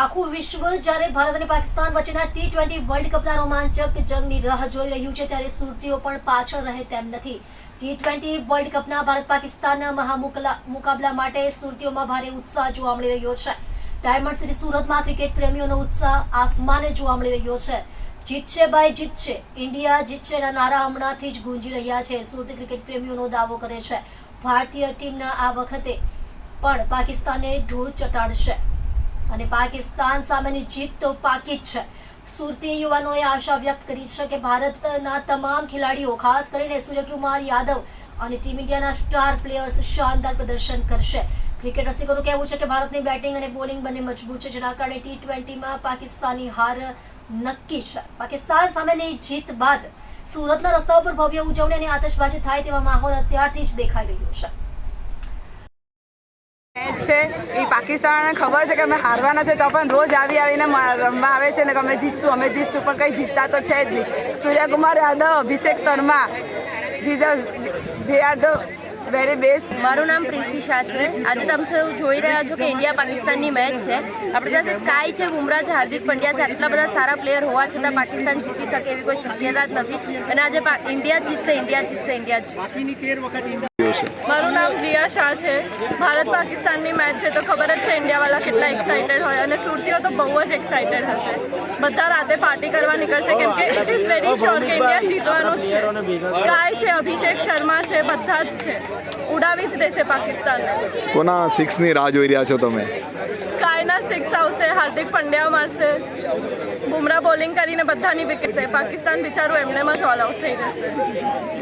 આખું વિશ્વ જ્યારે ભારત અને પાકિસ્તાન વચ્ચેના ટી ટ્વેન્ટી વર્લ્ડ કપના રોમાંચક જંગની રાહ જોઈ રહ્યું છે, ત્યારે સુરતીઓ પણ પાછળ રહે તેમ નથી. ટી ટ્વેન્ટી વર્લ્ડ કપના ભારત પાકિસ્તાનના મહામુકલા, મુકાબલા માટે સુરતીઓમાં ભારે ઉત્સાહ જોવા મળી રહ્યો છે. ડાયમંડ સિટી સુરતમાં ક્રિકેટ પ્રેમીઓનો ઉત્સાહ આસમાને જોવા મળી રહ્યો છે. જીતશે ભાઈ જીતશે, ઇન્ડિયા જીતશેના નારા હમણાંથી જ ગુંજી રહ્યા છે. સુરતી ક્રિકેટ પ્રેમીઓનો દાવો કરે છે, ભારતીય ટીમના આ વખતે પણ પાકિસ્તાને ધૂળ ચટાડશે. અને પાકિસ્તાન સામેની જીત તો પાકી જ છે. સુરતી યુવાનોએ આશા વ્યક્ત કરી છે કે ભારતના તમામ ખેલાડીઓ, ખાસ કરીને સૂર્યકુમાર યાદવ અને ટીમ ઇન્ડિયાના સ્ટાર પ્લેયર્સ શાનદાર પ્રદર્શન કરશે. ક્રિકેટ રસિકોનું કહેવું છે કે ભારતની બેટિંગ અને બોલિંગ બંને મજબૂત છે, જેના કારણે ટી ટ્વેન્ટીમાં પાકિસ્તાની હાર નક્કી છે. પાકિસ્તાન સામેની જીત બાદ સુરતના રસ્તાઓ પર ભવ્ય ઉજવણી અને આતશબાજી થાય તેવા માહોલ અત્યારથી જ દેખાઈ રહ્યો છે. છે. એ પાકિસ્તાનને ખબર છે કે અમે હારવાના છે તો પણ રોજ આવી આવીને મ- રમવા આવે છે ને કે અમે જીતશું અમે જીતશું પણ કંઈ જીતતા તો છે જ નહીં. Suryakumar Yadav Abhishek Sharma are they are the very best મારું નામ પ્રિન્સી શાહ છે. આજે તમે સૌ જોઈ રહ્યા છો કે ઇન્ડિયા પાકિસ્તાનની મેચ છે. આપણી પાસે સ્કાય છે બુમરાહ છે હાર્દિક પંડ્યા છે. આટલા બધા સારા પ્લેયર હોવા છતાં પાકિસ્તાન જીતી શકે એવી કોઈ શક્યતા જ નથી. અને આજે ઇન્ડિયા જીતશે ઇન્ડિયા જીતશે ઇન્ડિયા જીતશે મારું નામ જીયા શાહ છે. ભારત પાકિસ્તાનની મેચ છે તો ખબર જ છે ઇન્ડિયાવાળા કેટલા એક્સાઇટેડ હોય અને સુરતીઓ તો બહુ જ એક્સાઇટેડ હશે. બધા રાતે પાર્ટી કરવા નીકળશે કેમ કે ઇટ ઇઝ વેરી શ્યોર કે ઇન્ડિયા જીતવાનું જ છે. સ્કાય છે અભિષેક શર્મા છે બધા જ છે. ઉડાવી જ દેશે પાકિસ્તાન કોના સિક્સની રાહ જોઈ રહ્યા છો તમે? સ્કાયના સિક્સ આવશે હાર્દિક પંડ્યા મારશે. બુમરા બોલિંગ કરીને બધાની વિકેટ છે. પાકિસ્તાન બિચારું એમનેમાં જ ઓલ આઉટ થઈ જશે.